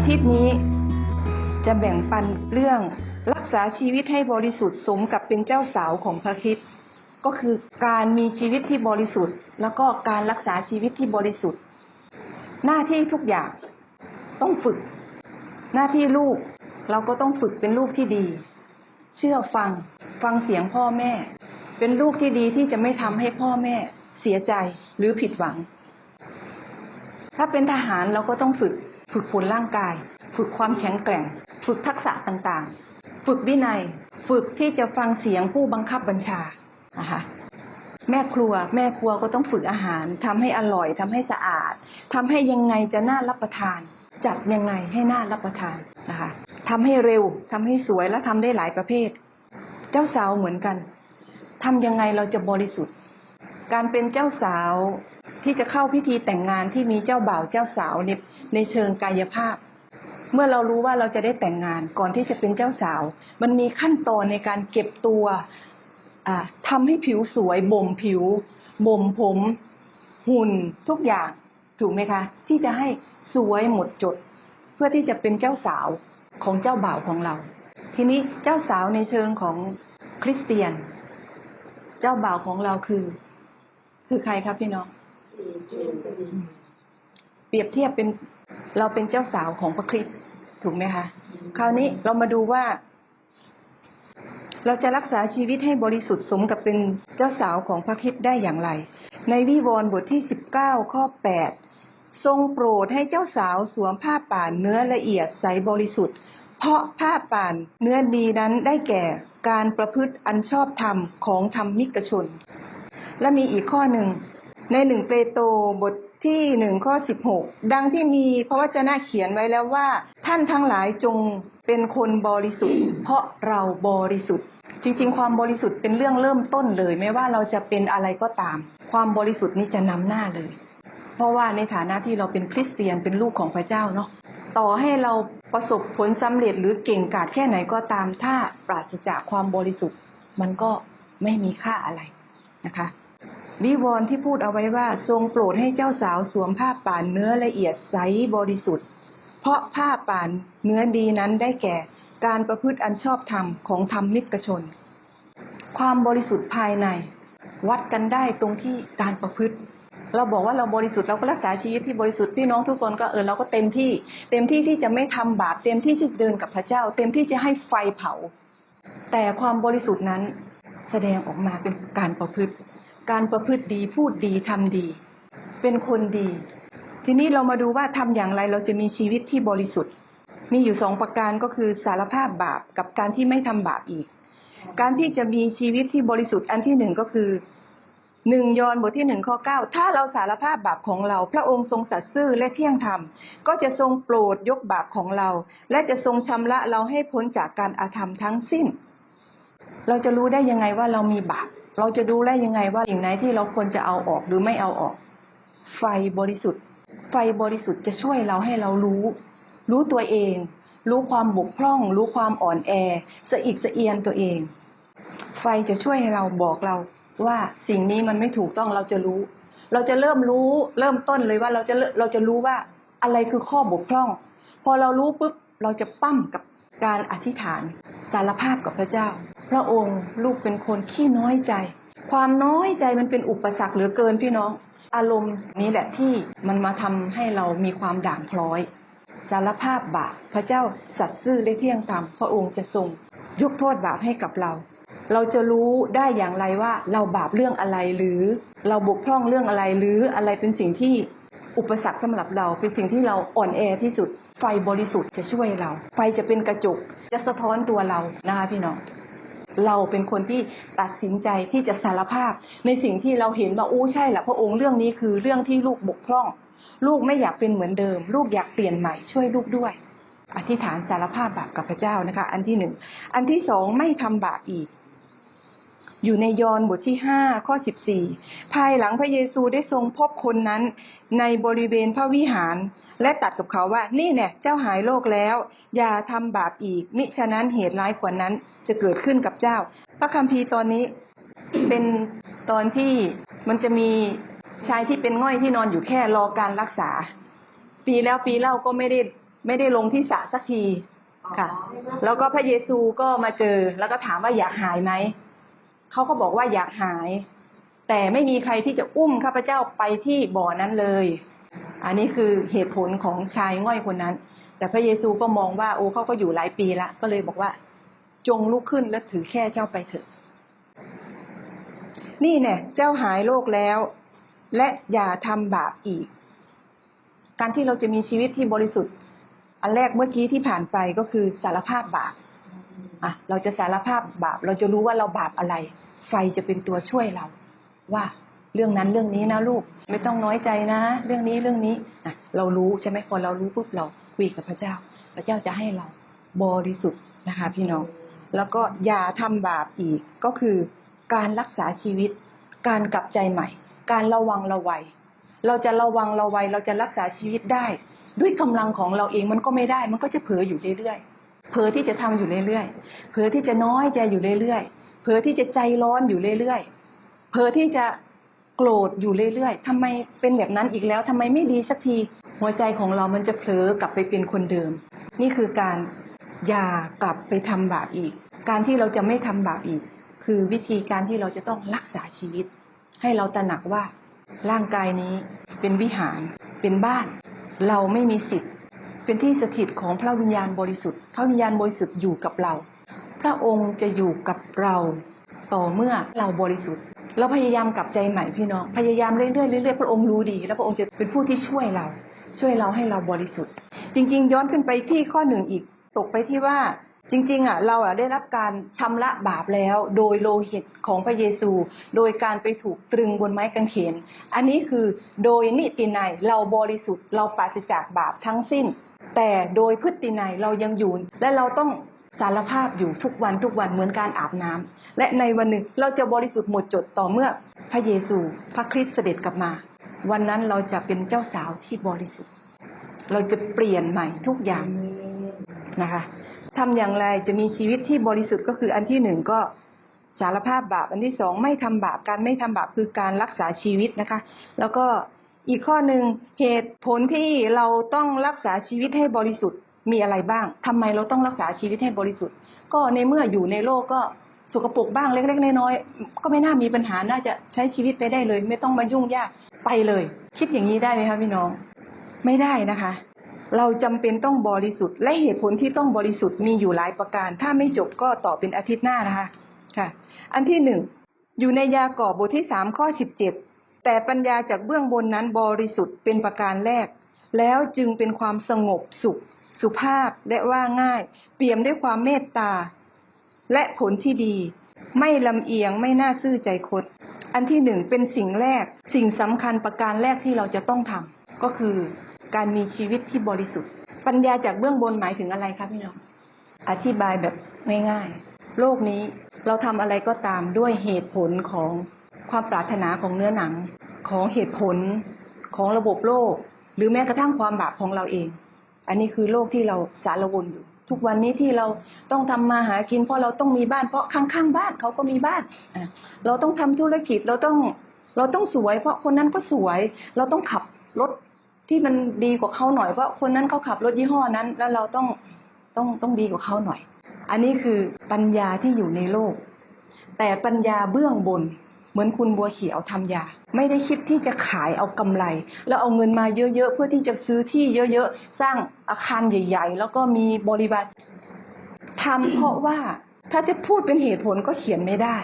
อาทิตย์นี้ จะแบ่งปันเรื่องรักษาชีวิตให้บริสุทธิ์สมกับเป็นเจ้าสาวของพระคริสต์ก็คือการมีชีวิตที่บริสุทธิ์ แล้วก็การรักษาชีวิตที่บริสุทธิ์ หน้าที่ทุกอย่างต้องฝึก หน้าที่ลูกเราก็ต้องฝึกเป็นลูกที่ดี เชื่อฟังฟังเสียงพ่อแม่ เป็นลูกที่ดีที่จะไม่ทำให้พ่อแม่เสียใจหรือผิดหวัง ถ้าเป็นทหารเราก็ต้องฝึก ฝึกฝนร่างกาย ฝึกความแข็งแกร่ง ฝึกทักษะต่างๆ ฝึกวินัย ฝึกที่จะฟังเสียงผู้บังคับบัญชานะคะแม่ครัวแม่ครัวก็ต้องฝึกอาหารทำให้อร่อยทำให้สะอาดทำให้ยังไงจะน่ารับประทาน จัดยังไงให้น่ารับประทานนะคะทำให้เร็วทำให้สวยและทำได้หลายประเภท เจ้าสาวเหมือนกันทำยังไงเราจะบริสุทธิ์ การเป็นเจ้าสาว ที่จะเข้าพิธีแต่งงานที่มีเจ้าบ่าวเจ้าสาวในในเชิงกายภาพ เมื่อเรารู้ว่าเราจะได้แต่งงานก่อนที่จะเป็นเจ้าสาว มันมีขั้นตอนในการเก็บตัวอ่าทำให้ผิวสวยบ่มผิวบ่มผม หุ่นทุกอย่างถูกไหมคะ ที่จะให้สวยหมดจด เพื่อที่จะเป็นเจ้าสาวของเจ้าบ่าวของเรา ทีนี้เจ้าสาวในเชิงของคริสเตียน เจ้าบ่าวของเราคือ คือใครครับพี่น้อง เปรียบเทียบเป็นเราเป็นเจ้าสาวของพระคริสต์ถูกไหมคะคราวนี้เรามาดูว่า เราจะรักษาชีวิตให้บริสุทธิ์สมกับเป็นเจ้าสาวของพระคริสต์ได้อย่างไร ในวิวรณ์บทที่สิบเก้าข้อแปดทรงโปรดให้เจ้าสาวสวมผ้าป่านเนื้อละเอียดใสบริสุทธิ์ เพราะผ้าป่านเนื้อดีนั้นได้แก่การประพฤติอันชอบธรรมของธรรมิกชน และมีอีกข้อหนึ่ง ในหนึ่งเปโตรบทที่หนึ่งข้อสิบหกดังที่มีพระวจนะเขียนไว้แล้วว่า ท่านทั้งหลายจงเป็นคนบริสุทธิ์ เพราะเราบริสุทธิ์ จริง ๆ ความบริสุทธิ์เป็นเรื่องเริ่มต้นเลย ไม่ว่าเราจะเป็นอะไรก็ตาม ความบริสุทธิ์นี้จะนำหน้าเลย เพราะว่าในฐานะที่เราเป็นคริสเตียนเป็นลูกของพระเจ้าเนาะต่อให้เราประสบผลสำเร็จหรือเก่งกาจแค่ไหนก็ตามถ้าปราศจากความบริสุทธิ์ มันก็ไม่มีค่าอะไรนะคะ วิวรณ์ที่พูดเอาไว้ว่า ทรงโปรดให้เจ้าสาวสวมผ้าป่านเนื้อละเอียดใสบริสุทธิ์ เพราะผ้าป่านเนื้อดีนั้นได้แก่ การประพฤติอันชอบธรรมของธรรมนิกชน ความบริสุทธิ์ภายใน วัดกันได้ตรงที่การประพฤติ เราบอกว่าเราบริสุทธิ์เราก็รักษาชีวิตที่บริสุทธิ์พี่น้องทุกคนก็เออเราก็เต็มที่ เต็มที่ที่จะไม่ทำบาปเต็มที่ที่จะเดินกับพระเจ้า เต็มที่จะให้ไฟเผา แต่ความบริสุทธิ์นั้นแสดงออกมาเป็นการประพฤติ การประพฤติดีพูดดีทำดี เป็นคนดี ทีนี้เรามาดูว่าทำอย่างไรเราจะมีชีวิตที่บริสุทธิ์ มีอยู่สองประการก็คือสารภาพบาปกับการที่ไม่ทำบาปอีก การที่จะมีชีวิตที่บริสุทธิ์อันที่หนึ่งก็คือหนึ่งยอห์นบทที่หนึ่งข้อเก้าถ้าเราสารภาพบาปของเรา พระองค์ทรงสัตย์ซื่อและเที่ยงธรรม ก็จะทรงโปรดยกบาปของเรา และจะทรงชำระเราให้พ้นจากการอาธรรมทั้งสิ้น เราจะรู้ได้ยังไงว่าเรามีบาป เราจะดูได้ยังไงว่าสิ่งไหนที่เราควรจะเอาออกหรือไม่เอาออก ไฟบริสุทธิ์ ไฟบริสุทธิ์จะช่วยเราให้เรารู้ รู้ตัวเอง รู้ความบกพร่อง รู้ความอ่อนแอสะอิกสะเอียนตัวเอง ไฟจะช่วยให้เราบอกเราว่าสิ่งนี้มันไม่ถูกต้องเราจะรู้ เราจะเริ่มรู้เริ่มต้นเลยว่าเราจะเราจะรู้ว่าอะไรคือข้อบกพร่อง พอเรารู้ปุ๊บเราจะปั้มกับการอธิษฐานสารภาพกับพระเจ้า พระองค์ลูกเป็นคนขี้น้อยใจ ความน้อยใจมันเป็นอุปสรรคเหลือเกินพี่น้อง อารมณ์นี้แหละที่มันมาทำให้เรามีความด่างพร้อย สารภาพบาปพระเจ้าสัตย์ซื่อและเที่ยงธรรมพระองค์จะทรงยกโทษบาปให้กับเรา เราจะรู้ได้อย่างไรว่าเราบาปเรื่องอะไรหรือเราบกพร่องเรื่องอะไรหรืออะไรเป็นสิ่งที่อุปสรรคสำหรับเราเป็นสิ่งที่เราอ่อนแอที่สุด ไฟบริสุทธิ์จะช่วยเรา ไฟจะเป็นกระจกจะสะท้อนตัวเรานะคะพี่น้อง เราเป็นคนที่ตัดสินใจที่จะสารภาพ ในสิ่งที่เราเห็นว่าอู้ใช่แหละพระองค์เรื่องนี้คือเรื่องที่ลูกบกพร่อง ลูกไม่อยากเป็นเหมือนเดิม ลูกอยากเปลี่ยนใหม่ช่วยลูกด้วย อธิษฐานสารภาพบาปกับพระเจ้านะคะ อันที่หนึ่งอันที่สองไม่ทำบาปอีก อยู่ในยอห์นบทที่ห้าข้อสิบสี่ภายหลังพระเยซูได้ทรงพบคนนั้น ในบริเวณพระวิหาร และตัดกับเขาว่านี่เนี่ยเจ้าหายโรคแล้ว อย่าทำบาปอีก มิฉะนั้นเหตุร้ายกว่านั้นจะเกิดขึ้นกับเจ้า พระคัมภีร์ตอนนี้เป็นตอนที่มันจะมีชายที่เป็นง่อยที่นอนอยู่แค่รอการรักษา ปีแล้วปีเล่าก็ไม่ได้ไม่ได้ลงที่สระสักทีค่ะ แล้วก็พระเยซูก็มาเจอ แล้วก็ถามว่าอยากหายไหม เขาก็บอกว่าอยากหาย แต่ไม่มีใครที่จะอุ้มข้าพเจ้าไปที่บ่อนั้นเลย อันนี้คือเหตุผลของชายง่อยคนนั้น แต่พระเยซูก็มองว่าโอ้เขาก็อยู่หลายปีละก็เลยบอกว่า จงลุกขึ้นและถือแค่เจ้าไปเถอะ นี่เนี่ยเจ้าหายโรคแล้ว และอย่าทำบาปอีก การที่เราจะมีชีวิตที่บริสุทธิ์ อันแรกเมื่อกี้ที่ผ่านไปก็คือสารภาพบาป อะเราจะสารภาพบาป เราจะรู้ว่าเราบาปอะไร ไฟจะเป็นตัวช่วยเรา ว่าเรื่องนั้นเรื่องนี้นะลูก ไม่ต้องน้อยใจนะ เรื่องนี้เรื่องนี้อะเรารู้ใช่ไหมพอเรารู้ปุ๊บเราคุยกับพระเจ้า พระเจ้าจะให้เราบริสุทธิ์นะคะ พี่น้องแล้วก็อย่าทำบาปอีกก็คือ การรักษาชีวิต การกลับใจใหม่ การระวังระวัย เราจะระวังระวัย เราจะรักษาชีวิตได้ ด้วยกำลังของเราเองมันก็ไม่ได้ มันก็จะเผลออยู่เรื่อยๆ เผลอที่จะทำอยู่เรื่อยๆเผลอที่จะน้อยใจอยู่เรื่อยๆเผลอที่จะใจร้อนอยู่เรื่อยๆเผลอที่จะโกรธอยู่เรื่อยๆทำไมเป็นแบบนั้นอีกแล้วทำไมไม่ดีสักทีหัวใจของเรามันจะเผลอกลับไปเป็นคนเดิม นี่คือการอย่ากลับไปทำบาปอีก การที่เราจะไม่ทำบาปอีก คือวิธีการที่เราจะต้องรักษาชีวิต ให้เราตระหนักว่าร่างกายนี้เป็นวิหารเป็นบ้าน เราไม่มีสิทธิ์ เป็นที่สถิตของพระวิญญาณบริสุทธิ์ พระวิญญาณบริสุทธิ์อยู่กับเรา พระองค์จะอยู่กับเราต่อเมื่อเราบริสุทธิ์ เราพยายามกลับใจใหม่พี่น้อง พยายามเรื่อยๆเรื่อยๆพระองค์รู้ดี แล้วพระองค์จะเป็นผู้ที่ช่วยเรา ช่วยเราให้เราบริสุทธิ์ จริง ๆ ย้อนขึ้นไปที่ข้อหนึ่งอีก ตกไปที่ว่าจริงๆอะเราอะได้รับการชำระบาปแล้วโดยโลหิตของพระเยซู โดยการไปถูกตรึงบนไม้กางเขน อันนี้คือโดยนิตินัยเราบริสุทธิ์เราปราศจากบาปทั้งสิ้น แต่โดยพฤตินัยเรายังอยู่ และเราต้องสารภาพอยู่ทุกวันทุกวันเหมือนการอาบน้ำและในวันหนึ่งเราจะบริสุทธิ์หมดจดต่อเมื่อพระเยซู พระคริสต์เสด็จกลับมา วันนั้นเราจะเป็นเจ้าสาวที่บริสุทธิ์ เราจะเปลี่ยนใหม่ทุกอย่างนะคะทำอย่างไรจะมีชีวิตที่บริสุทธิ์ก็คืออันที่หนึ่งก็สารภาพบาป อันที่สองไม่ทำบาปการไม่ทำบาปคือการรักษาชีวิตนะคะ แล้วก็ อีกข้อหนึ่งเหตุผลที่เราต้องรักษาชีวิตให้บริสุทธิ์มีอะไรบ้างทำไมเราต้องรักษาชีวิตให้บริสุทธิ์ ก็ในเมื่ออยู่ในโลกก็สกปรกบ้างเล็กๆน้อยๆก็ไม่น่ามีปัญหาน่าจะใช้ชีวิตไปได้เลย ไม่ต้องมายุ่งยากไปเลย คิดอย่างนี้ได้ไหมคะพี่น้อง ไม่ได้นะคะ เราจำเป็นต้องบริสุทธิ์ และเหตุผลที่ต้องบริสุทธิ์มีอยู่หลายประการ ถ้าไม่จบก็ต่อเป็นอาทิตย์หน้านะคะค่ะ อันที่หนึ่งอยู่ในยากอบบทที่สามข้อสิบเจ็ด แต่ปัญญาจากเบื้องบนนั้นบริสุทธิ์เป็นประการแรก แล้วจึงเป็นความสงบสุข สุภาพและว่าง่าย เปี่ยมด้วยความเมตตา และผลที่ดี ไม่ลำเอียงไม่น่าซื่อใจคดอันที่หนึ่งเป็นสิ่งแรก สิ่งสำคัญประการแรกที่เราจะต้องทำก็คือการมีชีวิตที่บริสุทธิ์ ปัญญาจากเบื้องบนหมายถึงอะไรครับพี่น้องอธิบายแบบง่ายๆ โลกนี้เราทำอะไรก็ตามด้วยเหตุผลของความปรารถนาของเนื้อหนัง ของเหตุผลของระบบโลก หรือแม้กระทั่งความบาปของเราเอง อันนี้คือโลกที่เราสารวนอยู่ ทุกวันนี้ที่เราต้องทำมาหากิน เพราะเราต้องมีบ้าน เพราะข้างๆบ้านเขาก็มีบ้านเราต้องทำธุรกิจเราต้องเราต้องสวย เพราะคนนั้นก็สวย เราต้องขับรถที่มันดีกว่าเขาหน่อยเพราะคนนั้นเขาขับรถยี่ห้อนั้น แล้วเราต้องต้องต้องดีกว่าเขาหน่อย อันนี้คือปัญญาที่อยู่ในโลก แต่ปัญญาเบื้องบนเหมือนคุณบัวเขียวทำยา ไม่ได้คิดที่จะขายเอากำไร แล้วเอาเงินมาเยอะๆเพื่อที่จะซื้อที่เยอะๆ สร้างอาคารใหญ่ ๆ แล้วก็มีบริบารทำเพราะว่าถ้าจะพูดเป็นเหตุผลก็เขียนไม่ได้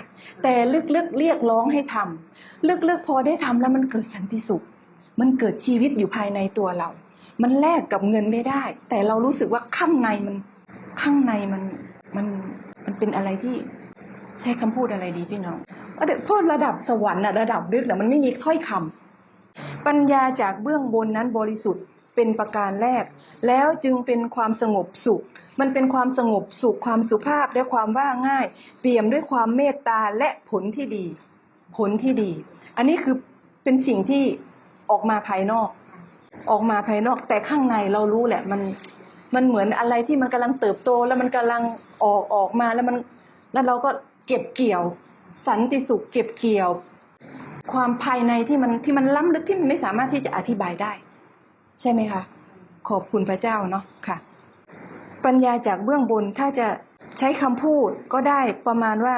แต่ลึกๆเรียกร้องให้ทำลึกๆพอได้ทำแล้วมันเกิดสันติสุข มันเกิดชีวิตอยู่ภายในตัวเรา มันแลกกับเงินไม่ได้ แต่เรารู้สึกว่าข้างในมันข้างในมันมันมันเป็นอะไรที่ใช้คำพูดอะไรดีพี่น้อง เออแต่พูดระดับสวรรค์อะระดับลึกแต่มันไม่มีถ้อยคำปัญญาจากเบื้องบนนั้นบริสุทธิ์เป็นประการแรก แล้วจึงเป็นความสงบสุข มันเป็นความสงบสุขความสุภาพและความว่าง่าย เปี่ยมด้วยความเมตตาและผลที่ดี ผลที่ดี อันนี้คือเป็นสิ่งที่ออกมาภายนอก ออกมาภายนอก แต่ข้างในเรารู้แหละ มันมันเหมือนอะไรที่มันกำลังเติบโต แล้วมันกำลังออกออกมาแล้วมันแล้วเราก็เก็บเกี่ยว สันติสุขเก็บเกี่ยว ความภายในที่มันที่มันล้ำลึกที่มันไม่สามารถที่จะอธิบายได้ ใช่ไหมคะ ขอบคุณพระเจ้าเนาะค่ะ ปัญญาจากเบื้องบนถ้าจะใช้คำพูดก็ได้ประมาณว่า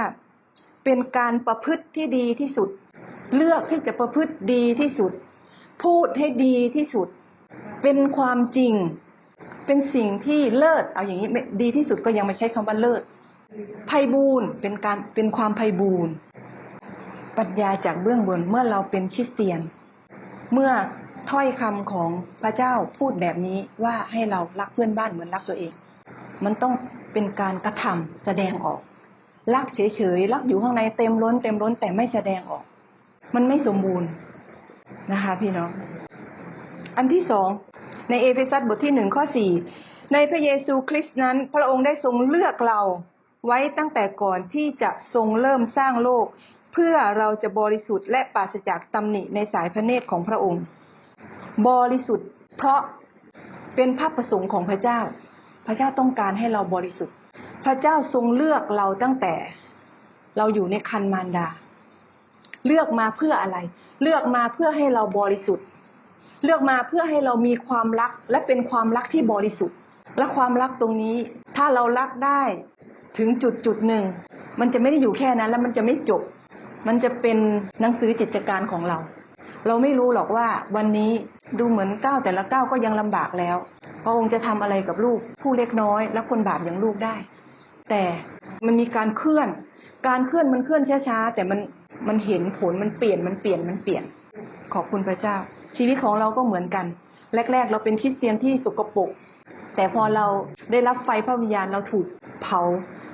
เป็นการประพฤติที่ดีที่สุด เลือกที่จะประพฤติดีที่สุด พูดให้ดีที่สุด เป็นความจริง เป็นสิ่งที่เลิศเอาอย่างนี้ดีที่สุดก็ยังไม่ใช้คำว่าเลิศ ไพบูรณ์เป็นการเป็นความไพบูรณ์ปัญญาจากเบื้องบนเมื่อเราเป็นคริสเตียน เมื่อถ้อยคำของพระเจ้าพูดแบบนี้ว่าให้เรารักเพื่อนบ้านเหมือนรักตัวเอง มันต้องเป็นการกระทำแสดงออก รักเฉยๆรักอยู่ข้างในเต็มล้น เต็มล้นแต่ไม่แสดงออก มันไม่สมบูรณ์นะคะ พี่น้องอันที่สองในเอเฟซัสบทที่หนึ่งข้อสี่ในพระเยซูคริสต์นั้น พระองค์ได้ทรงเลือกเรา ไว้ตั้งแต่ก่อนที่จะทรงเริ่มสร้างโลก เพื่อเราจะบริสุทธิ์และปราศจากตำหนิในสายพระเนตรของพระองค์ บริสุทธิ์เพราะเป็นพระประสงค์ของพระเจ้า พระเจ้าต้องการให้เราบริสุทธิ์ พระเจ้าทรงเลือกเราตั้งแต่เราอยู่ในคันมารดา เลือกมาเพื่ออะไร เลือกมาเพื่อให้เราบริสุทธิ์ เลือกมาเพื่อให้เรามีความรักและเป็นความรักที่บริสุทธิ์ และความรักตรงนี้ ถ้าเรารักได้ ถึงจุดจุดหนึ่ง มันจะไม่ได้อยู่แค่นั้น แล้วมันจะไม่จบ มันจะเป็นหนังสือจิตการของเรา เราไม่รู้หรอกว่าวันนี้ดูเหมือนก้าวแต่ละก้าวก็ยังลำบากแล้ว พระองค์จะทำอะไรกับลูกผู้เล็กน้อย และคนบาปอย่างลูกได้ แต่มันมีการเคลื่อน การเคลื่อนมันเคลื่อนช้าๆแต่มันมันเห็นผลมันเปลี่ยนมันเปลี่ยนมันเปลี่ยน ขอบคุณพระเจ้า ชีวิตของเราก็เหมือนกัน แรก ๆ เราเป็นคริสเตียนที่สกปรกแต่พอเราได้รับไฟพระวิญญาณเราถูก เผา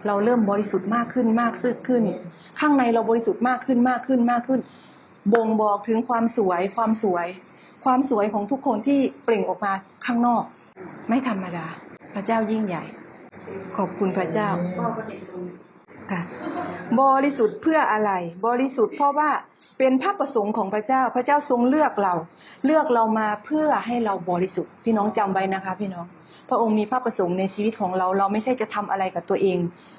เราเริ่มบริสุทธิ์มากขึ้นมากซึ้ขึ้น ข้างในเราบริสุทธิ์มากขึ้นมากขึ้นมากขึ้น บ่งบอกถึงความสวยความสวย ความสวยของทุกคนที่เปล่งออกมาข้างนอก ไม่ธรรมดา พระเจ้ายิ่งใหญ่ ขอบคุณพระเจ้าค่ะบริสุทธิ์เพื่ออะไร บริสุทธิ์เพราะว่าเป็นพระประสงค์ของพระเจ้า พระเจ้าทรงเลือกเรา เลือกเรามาเพื่อให้เราบริสุทธิ์ พี่น้องจำไว้นะคะ พี่น้อง พระองค์มีพระประสงค์ในชีวิตของเรา เราไม่ใช่จะทำอะไรกับตัวเอง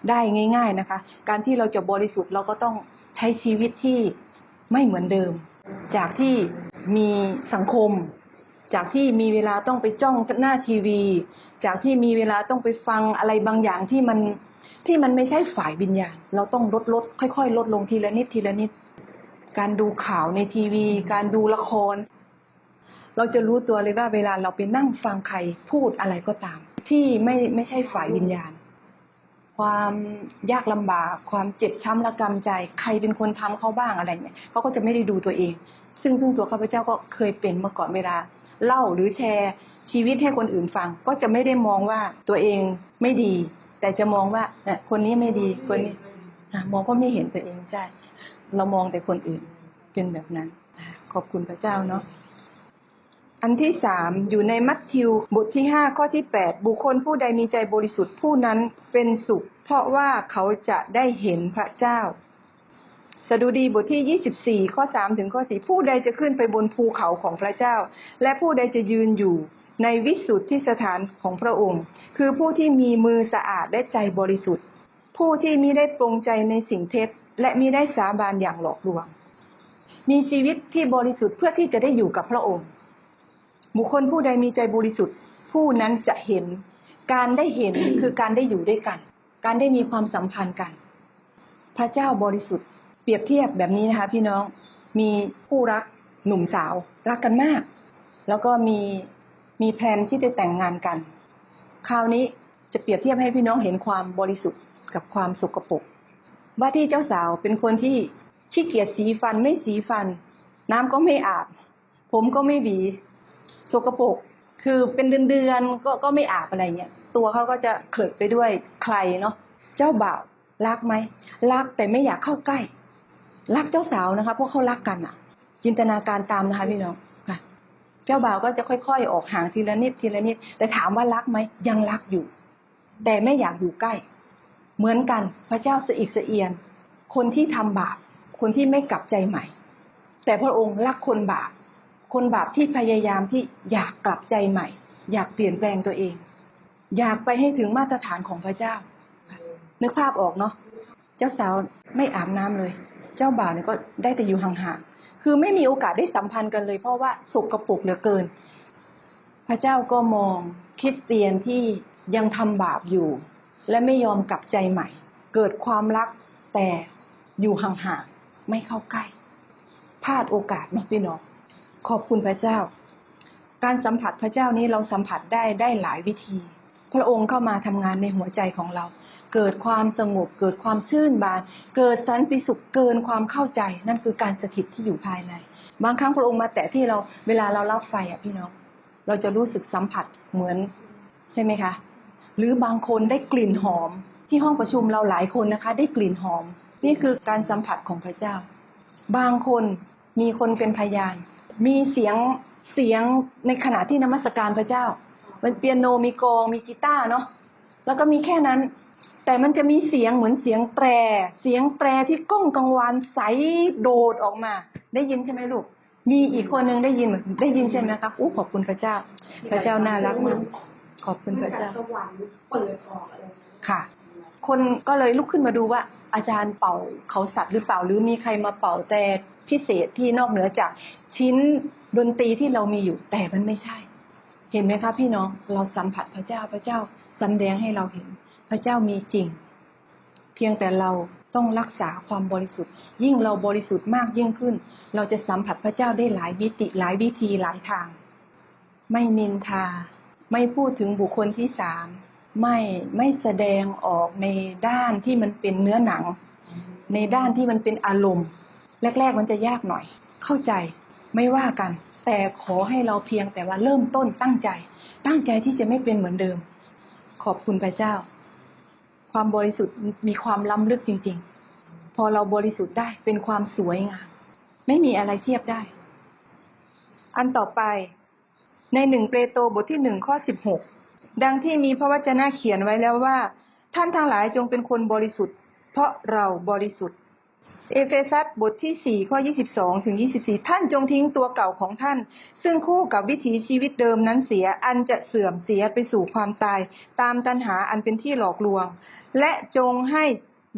ได้ง่าย ๆนะคะ การที่เราจะบริสุทธิ์เราก็ต้องใช้ชีวิตที่ไม่เหมือนเดิม จากที่มีสังคม จากที่มีเวลาต้องไปจ้องหน้าทีวี จากที่มีเวลาต้องไปฟังอะไรบางอย่างที่มันที่มันไม่ใช่ฝ่ายวิญญาณ เราต้องลดลดค่อย ๆ ลดลงทีละนิดทีละนิด การดูข่าวในทีวี การดูละคร เราจะรู้ตัวเลยว่าเวลาเราไปนั่งฟังใครพูดอะไรก็ตาม ที่ไม่ไม่ใช่ฝ่ายวิญญาณ ความยากลำบาก ความเจ็บช้ำระกำใจ ใครเป็นคนทำเขาบ้างอะไรเนี่ยเขาก็จะไม่ได้ดูตัวเอง ซึ่งซึ่งตัวข้าพเจ้าก็เคยเป็นมื่อก่อนเวลา เล่าหรือแชร์ชีวิตให้คนอื่นฟัง ก็จะไม่ได้มองว่าตัวเองไม่ดี แต่จะมองว่าเนี่ยคนนี้ไม่ดีคนนี้มองก็ไม่เห็นตัวเองใช่ เรามองแต่คนอื่นเป็นแบบนั้นขอบคุณพระเจ้าเนาะ อันที่สามอยู่ในมัทธิวบทที่ห้าข้อที่แปดบุคคลผู้ใดมีใจบริสุทธิ์ผู้นั้นเป็นสุข เพราะว่าเขาจะได้เห็นพระเจ้า สดุดีบทที่ยี่สิบสี่ข้อสามถึงข้อสี่ผู้ใดจะขึ้นไปบนภูเขาของพระเจ้า และผู้ใดจะยืนอยู่ในวิสุทธิสถานของพระองค์ คือผู้ที่มีมือสะอาดและใจบริสุทธิ์ ผู้ที่มิได้ปรงใจในสิ่งเท็จและมิได้สาบานอย่างหลอกลวง มีชีวิตที่บริสุทธิ์เพื่อที่จะได้อยู่กับพระองค์ บุคคลผู้ใดมีใจบริสุทธิ์ ผู้นั้นจะเห็น การได้เห็นคือการได้อยู่ด้วยกัน การได้มีความสัมพันธ์กัน พระเจ้าบริสุทธิ์ เปรียบเทียบแบบนี้นะคะ พี่น้องมีผู้รักหนุ่มสาว รักกันมาก แล้วก็มีมีแพลนที่จะแต่งงานกัน คราวนี้จะเปรียบเทียบให้พี่น้องเห็นความบริสุทธิ์กับความสกปรกว่าที่เจ้าสาวเป็นคนที่ขี้เกียจสีฟันไม่สีฟัน น้ำก็ไม่อาบ ผมก็ไม่หวี สกปรกคือเป็นเดือนๆก็ก็ไม่อาบอะไรเงี้ยตัวเขาก็จะเคลิดไปด้วยใครเนาะเจ้าบ่าวรักไหมรักแต่ไม่อยากเข้าใกล้ รักเจ้าสาวนะคะเพราะเขารักกันอะจินตนาการตามนะคะพี่น้องค่ะ เจ้าบ่าวก็จะค่อยๆ ออกห่างทีละนิดทีละนิด แต่ถามว่ารักไหมยังรักอยู่ แต่ไม่อยากอยู่ใกล้ เหมือนกันพระเจ้าสะอิกสะเอียน คนที่ทำบาปคนที่ไม่กลับใจใหม่ แต่พระองค์รักคนบาป คนบาปที่พยายามที่อยากกลับใจใหม่ อยากเปลี่ยนแปลงตัวเอง อยากไปให้ถึงมาตรฐานของพระเจ้า นึกภาพออกเนาะเจ้าสาวไม่อาบน้ำเลย เจ้าบ่าวเนี่ยก็ได้แต่อยู่ห่างๆคือไม่มีโอกาสได้สัมพันธ์กันเลย เพราะว่าสุกกระปรกเหลือเกิน พระเจ้าก็มองคริสเตียนที่ยังทำบาปอยู่ และไม่ยอมกลับใจใหม่ เกิดความรักแต่อยู่ห่างๆไม่เข้าใกล้พลาดโอกาสเนาะพี่น้อง ขอบคุณพระเจ้า การสัมผัสพระเจ้านี้เราสัมผัสได้ได้หลายวิธี พระองค์เข้ามาทำงานในหัวใจของเรา เกิดความสงบ เกิดความชื่นบาน เกิดสันติสุขเกินความเข้าใจ นั่นคือการสถิตที่อยู่ภายใน บางครั้งพระองค์มาแตะที่เราเวลาเรารับไฟอะพี่น้อง เราจะรู้สึกสัมผัสเหมือนใช่ไหมคะ หรือบางคนได้กลิ่นหอม ที่ห้องประชุมเราหลายคนนะคะ ได้กลิ่นหอม นี่คือการสัมผัสของพระเจ้า บางคนมีคนเป็นพยาน มีเสียงเสียงในขณะที่นมัสการพระเจ้า มันเปียโนมีกองมีกีตาร์เนาะแล้วก็มีแค่นั้น แต่มันจะมีเสียงเหมือนเสียงแตร เสียงแตรที่ก้องกังวานใสโดดออกมา ได้ยินใช่ไหมลูก มีอีกคนนึงได้ยินเหมือนได้ยินใช่ไหมคะอู้ขอบคุณพระเจ้า พระเจ้าน่ารักมากขอบคุณพระเจ้าเปิดออกอะไรค่ะ คนก็เลยลุกขึ้นมาดูว่าอาจารย์เป่าเขาสัตว์หรือเปล่าหรือมีใครมาเป่าแต่ พิเศษที่นอกเหนือจากชิ้นดนตรีที่เรามีอยู่แต่มันไม่ใช่ เห็นไหมคะพี่น้องเราสัมผัสพระเจ้าพระเจ้าสำแดงให้เราเห็น พระเจ้ามีจริง เพียงแต่เราต้องรักษาความบริสุทธิ์ ยิ่งเราบริสุทธิ์มากยิ่งขึ้น เราจะสัมผัสพระเจ้าได้หลายมิติหลายวิธีหลายทาง ไม่นินทา ไม่พูดถึงบุคคลที่สามไม่ไม่แสดงออกในด้านที่มันเป็นเนื้อหนัง ในด้านที่มันเป็นอารมณ์ แรก ๆ มันจะยากหน่อย เข้าใจไม่ว่ากัน แต่ขอให้เราเพียงแต่ว่าเริ่มต้นตั้งใจ ตั้งใจที่จะไม่เป็นเหมือนเดิม ขอบคุณพระเจ้า ความบริสุทธิ์มีความล้ำลึกจริง ๆ พอเราบริสุทธิ์ได้เป็นความสวยงามไม่มีอะไรเทียบได้ อันต่อไป ในหนึ่งเปโตรบทที่หนึ่งข้อสิบหกดังที่มีพระวจนะเขียนไว้แล้วว่า ท่านทั้งหลายจงเป็นคนบริสุทธิ์ เพราะเราบริสุทธิ์ เอเฟซัสบทที่สี่ข้อยี่สิบสองถึงยี่สิบสี่ท่านจงทิ้งตัวเก่าของท่าน ซึ่งคู่กับวิถีชีวิตเดิมนั้นเสียอันจะเสื่อมเสียไปสู่ความตาย ตามตัณหาอันเป็นที่หลอกลวง และจงให้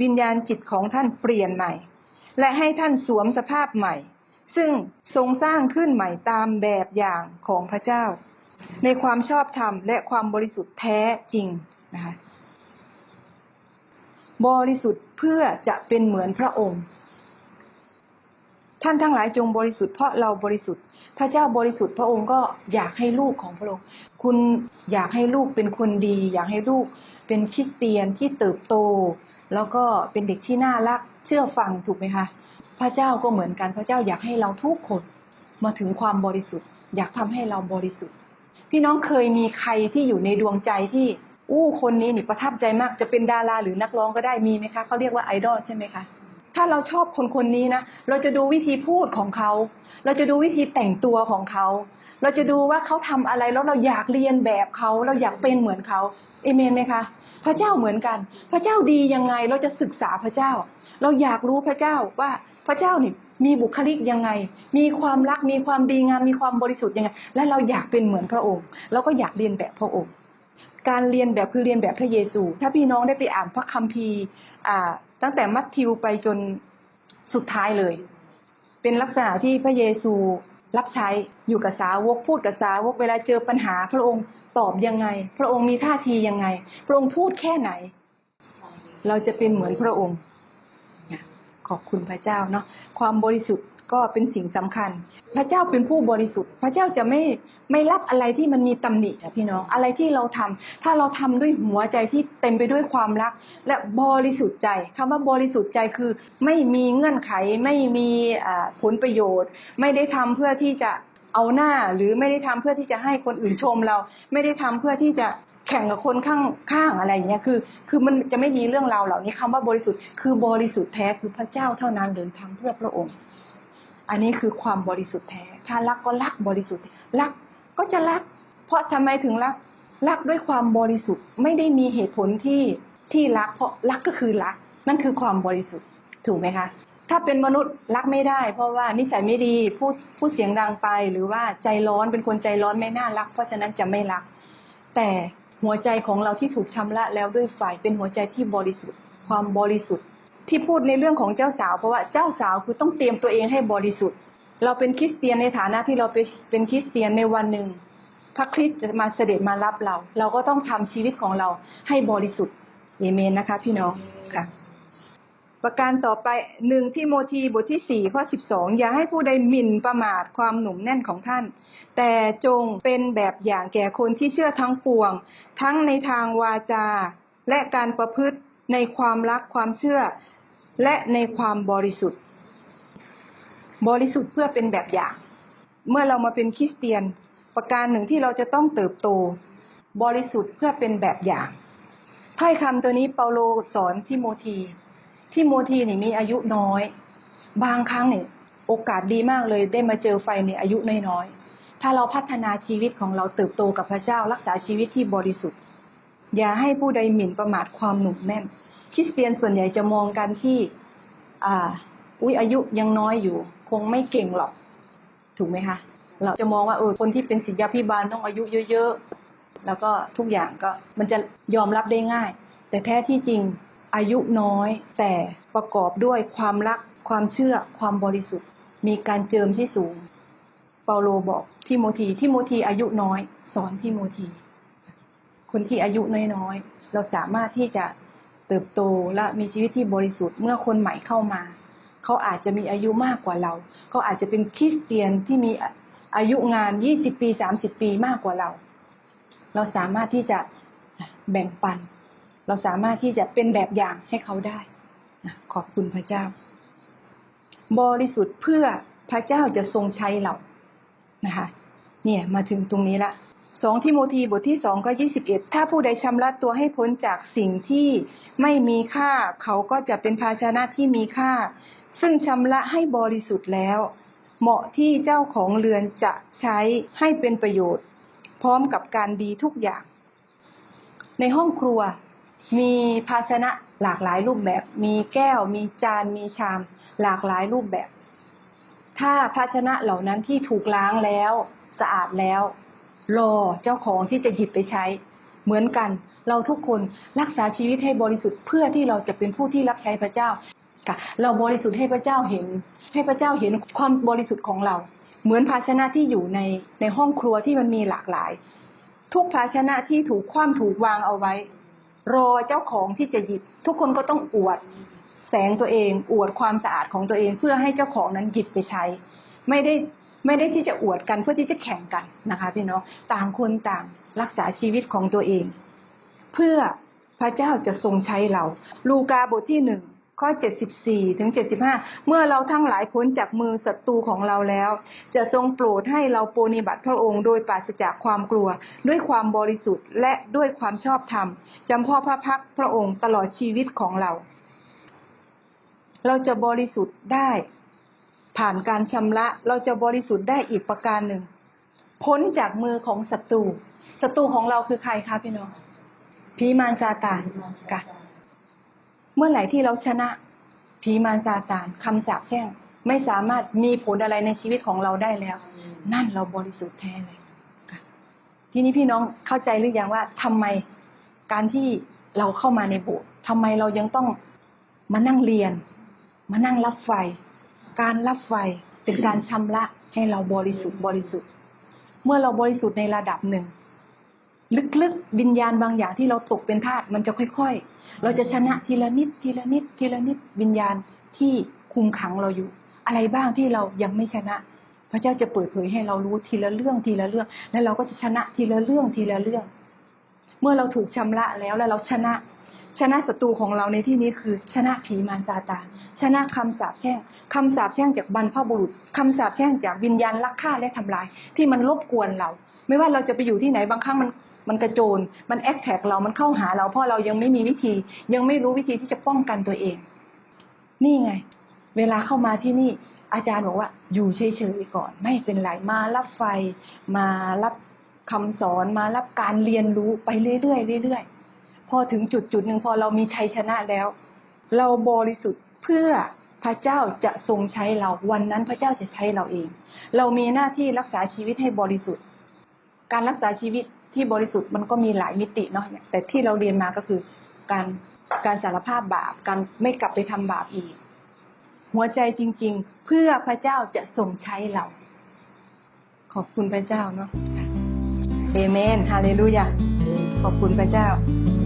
วิญญาณจิตของท่านเปลี่ยนใหม่ และให้ท่านสวมสภาพใหม่ ซึ่งทรงสร้างขึ้นใหม่ตามแบบอย่างของพระเจ้า ในความชอบธรรมและความบริสุทธิ์แท้จริงนะคะบริสุทธิ์เพื่อจะเป็นเหมือนพระองค์ ท่านทั้งหลายจงบริสุทธิ์เพราะเราบริสุทธิ์ พระเจ้าบริสุทธิ์พระองค์ก็อยากให้ลูกของพระองค์ คุณอยากให้ลูกเป็นคนดี อยากให้ลูกเป็นคริสเตียนที่เติบโต แล้วก็เป็นเด็กที่น่ารักเชื่อฟังถูกไหมคะ พระเจ้าก็เหมือนกันพระเจ้าอยากให้เราทุกคนมาถึงความบริสุทธิ์ อยากทำให้เราบริสุทธิ์ พี่น้องเคยมีใครที่อยู่ในดวงใจที่อู้คนนี้นี่ประทับใจมากจะเป็นดาราหรือนักร้องก็ได้มีไหมคะเขาเรียกว่าไอดอลใช่ไหมคะ ถ้าเราชอบคนคนนี้นะ เราจะดูวิธีพูดของเขา เราจะดูวิธีแต่งตัวของเขา เราจะดูว่าเขาทำอะไรแล้วเราอยากเรียนแบบเขา เราอยากเป็นเหมือนเขาเอเมนไหมคะ พระเจ้าเหมือนกัน พระเจ้าดียังไง เราจะศึกษาพระเจ้า เราอยากรู้พระเจ้าว่าพระเจ้านี่มีบุคลิกยังไง มีความรัก มีความดีงาม มีความบริสุทธิ์ยังไง และเราอยากเป็นเหมือนพระองค์ เราก็อยากเรียนแบบพระองค์ การเรียนแบบคือเรียนแบบพระเยซู ถ้าพี่น้องได้ไปอ่านพระคัมภีร์อ่า ตั้งแต่มัทธิวไปจนสุดท้ายเลย เป็นลักษณะที่พระเยซูรับใช้อยู่กับสาวกพูดกับสาวกเวลาเจอปัญหา พระองค์ตอบยังไง พระองค์มีท่าทียังไง พระองค์พูดแค่ไหน เราจะเป็นเหมือนพระองค์ขอบคุณพระเจ้าเนาะความบริสุทธิ์ ก็เป็นสิ่งสำคัญ พระเจ้าเป็นผู้บริสุทธิ์ พระเจ้าจะไม่ไม่รับอะไรที่มันมีตำหนินะพี่น้องอะไรที่เราทำถ้าเราทำด้วยหัวใจที่เต็มไปด้วยความรัก และบริสุทธิ์ใจคำว่าบริสุทธิ์ใจคือไม่มีเงื่อนไขไม่มีผลประโยชน์ ไม่ได้ทำเพื่อที่จะเอาหน้าหรือไม่ได้ทำเพื่อที่จะให้คนอื่นชมเรา ไม่ได้ทำเพื่อที่จะแข่งกับคนข้างข้างอะไรอย่างเงี้ยคือ คือมันจะไม่มีเรื่องราวเหล่านี้คำว่าบริสุทธิ์คือบริสุทธิ์แท้คือพระเจ้าเท่านั้นเดินทำเพื่อพระองค์ อันนี้คือความบริสุทธิ์แท้ ถ้ารักก็รักบริสุทธิ์ รักก็จะรัก เพราะทำไมถึงรัก รักด้วยความบริสุทธิ์ ไม่ได้มีเหตุผลที่ที่รัก เพราะรักก็คือรัก นั่นคือความบริสุทธิ์ ถูกไหมคะ ถ้าเป็นมนุษย์รักไม่ได้ เพราะว่านิสัยไม่ดี พูดพูดเสียงดังไป หรือว่าใจร้อน เป็นคนใจร้อนไม่น่ารัก เพราะฉะนั้นจะไม่รัก แต่หัวใจของเราที่ถูกชำระแล้วด้วยไฟ เป็นหัวใจที่บริสุทธิ์ ความบริสุทธิ์ ที่พูดในเรื่องของเจ้าสาวเพราะว่าเจ้าสาวคือต้องเตรียมตัวเองให้บริสุทธิ์ เราเป็นคริสเตียนในฐานะที่เราเป็นคริสเตียนในวันหนึ่ง พระคริสต์จะมาเสด็จมารับเรา เราก็ต้องทำชีวิตของเราให้บริสุทธิ์เอเมนนะคะ พี่น้องค่ะ ประการต่อไปหนึ่งที่โมธีบทที่สี่ข้อสิบสองอย่าให้ผู้ใดหมิ่นประมาทความหนุ่มแน่นของท่าน แต่จงเป็นแบบอย่างแก่คนที่เชื่อทั้งปวง ทั้งในทางวาจา และการประพฤติในความรักความเชื่อ และในความบริสุทธิ์ บริสุทธิ์เพื่อเป็นแบบอย่าง เมื่อเรามาเป็นคริสเตียน ประการหนึ่งที่เราจะต้องเติบโต บริสุทธิ์เพื่อเป็นแบบอย่างถ้อยคำตัวนี้เปาโลสอนทิโมธีที่โมทีนี่มีอายุน้อย บางครั้งเนี่ยโอกาสดีมากเลยได้มาเจอไฟในอายุน้อยๆ ถ้าเราพัฒนาชีวิตของเราเติบโตกับพระเจ้ารักษาชีวิตที่บริสุทธิ์ อย่าให้ผู้ใดหมิ่นประมาทความหนุ่มแน่น คริสเตียนส่วนใหญ่จะมองกันที่อ่าอุ้ยอายุยังน้อยอยู่ คงไม่เก่งหรอก ถูกไหมคะ เราจะมองว่าเออคนที่เป็นศิษยาพิบาลต้องอายุเยอะๆ แล้วก็ทุกอย่างก็มันจะยอมรับได้ง่าย แต่แท้ที่จริงอายุน้อย แต่ประกอบด้วยความรัก ความเชื่อ ความบริสุทธิ์ มีการเจิมที่สูง เปาโลบอกทิโมธีทิโมธีอายุน้อย สอนทิโมธีคนที่อายุน้อยๆ เราสามารถที่จะ เติบโตและมีชีวิตที่บริสุทธิ์เมื่อคนใหม่เข้ามา เขาอาจจะมีอายุมากกว่าเรา เขาอาจจะเป็นคริสเตียนที่มีอายุงาน20ปี30ปีมากกว่าเรา เราสามารถที่จะแบ่งปัน เราสามารถที่จะเป็นแบบอย่างให้เขาได้ขอบคุณพระเจ้า บริสุทธิ์เพื่อพระเจ้าจะทรงใช้เรานะคะ เนี่ยมาถึงตรงนี้ละ สองทิโมธีบทที่สองก็ยี่สิบเอ็ดถ้าผู้ใดชำระตัวให้พ้นจากสิ่งที่ไม่มีค่า เขาก็จะเป็นภาชนะที่มีค่า ซึ่งชำระให้บริสุทธิ์แล้ว เหมาะที่เจ้าของเรือนจะใช้ให้เป็นประโยชน์ พร้อมกับการดีทุกอย่าง ในห้องครัวมีภาชนะหลากหลายรูปแบบ มีแก้ว มีจาน มีชาม หลากหลายรูปแบบ ถ้าภาชนะเหล่านั้นที่ถูกล้างแล้ว สะอาดแล้ว รอเจ้าของที่จะหยิบไปใช้ เหมือนกัน เราทุกคนรักษาชีวิตให้บริสุทธิ์เพื่อที่เราจะเป็นผู้ที่รับใช้พระเจ้าค่ะเราบริสุทธิ์ให้พระเจ้าเห็น ให้พระเจ้าเห็นความบริสุทธิ์ของเรา เหมือนภาชนะที่อยู่ในในห้องครัวที่มันมีหลากหลาย ทุกภาชนะที่ถูกคว่ำถูกวางเอาไว้ รอเจ้าของที่จะหยิบ ทุกคนก็ต้องอวดแสงตัวเอง อวดความสะอาดของตัวเองเพื่อให้เจ้าของนั้นหยิบไปใช้ ไม่ได้ ไม่ได้ที่จะอวดกันเพื่อที่จะแข่งกันนะคะพี่น้องต่างคนต่างรักษาชีวิตของตัวเอง เพื่อพระเจ้าจะทรงใช้เรา ลูกาบทที่หนึ่งข้อเจ็ดสิบสี่ถึงเจ็ดสิบห้าเมื่อเราทั้งหลายพ้นจากมือศัตรูของเราแล้ว จะทรงโปรดให้เราปรนิบัติพระองค์โดยปราศจากความกลัว ด้วยความบริสุทธิ์ และด้วยความชอบธรรมจำพ่อพระพักพระองค์ตลอดชีวิตของเรา เราจะบริสุทธิ์ได้ ผ่านการชำระเราจะบริสุทธิ์ได้อีกประการหนึ่ง พ้นจากมือของศัตรูศัตรูของเราคือใครคะพี่น้องผีมารซาตานค่ะ เมื่อไหร่ที่เราชนะผีมารซาตานคำสาปแช่งไม่สามารถมีผลอะไรในชีวิตของเราได้แล้ว นั่นเราบริสุทธิ์แท้เลยทีนี้พี่น้องเข้าใจหรือยังว่าทำไมการที่เราเข้ามาในโบสถ์ทำไมเรายังต้องมานั่งเรียน มานั่งรับไฟ การรับไฟเป็นการชำระให้เราบริสุทธิ์บริสุทธิ์ เมื่อเราบริสุทธิ์ในระดับหนึ่ง ลึกๆวิญญาณบางอย่างที่เราตกเป็นทาสมันจะค่อย ๆ เราจะชนะทีละนิดทีละนิดทีละนิดวิญญาณที่คุมขังเราอยู่ อะไรบ้างที่เรายังไม่ชนะ พระเจ้าจะเปิดเผยให้เรารู้ทีละเรื่องทีละเรื่อง แล้วเราก็จะชนะทีละเรื่องทีละเรื่อง เมื่อเราถูกชำระแล้วแล้วเราชนะ ชนะศัตรูของเราในที่นี้คือ ชนะผีมารซาตานชนะคำสาปแช่งคำสาปแช่งจากบรรพบุรุษคำสาปแช่งจากวิญญาณลักฆ่าและทำลาย ที่มันรบกวนเรา ไม่ว่าเราจะไปอยู่ที่ไหนบางครั้งมันมันกระโจน มันแอคแท็กเรา มันเข้าหาเราเพราะเรายังไม่มีวิธี ยังไม่รู้วิธีที่จะป้องกันตัวเอง นี่ไง เวลาเข้ามาที่นี่ อาจารย์บอกว่า อยู่เฉยๆก่อน ไม่เป็นไร มารับไฟ มารับคำสอน มารับการเรียนรู้ไปเรื่อยๆเรื่อยๆ พอถึงจุดจุดหนึ่งพอเรามีชัยชนะแล้ว เราบริสุทธิ์เพื่อพระเจ้าจะทรงใช้เราวันนั้นพระเจ้าจะใช้เราเอง เรามีหน้าที่รักษาชีวิตให้บริสุทธิ์ การรักษาชีวิตที่บริสุทธิ์มันก็มีหลายมิติเนาะแต่ที่เราเรียนมาก็คือ การการสารภาพบาปการไม่กลับไปทำบาปอีก หัวใจจริง ๆ เพื่อพระเจ้าจะทรงใช้เรา ขอบคุณพระเจ้าเนาะค่ะเอเมนฮาเลลูยาขอบคุณพระเจ้าอ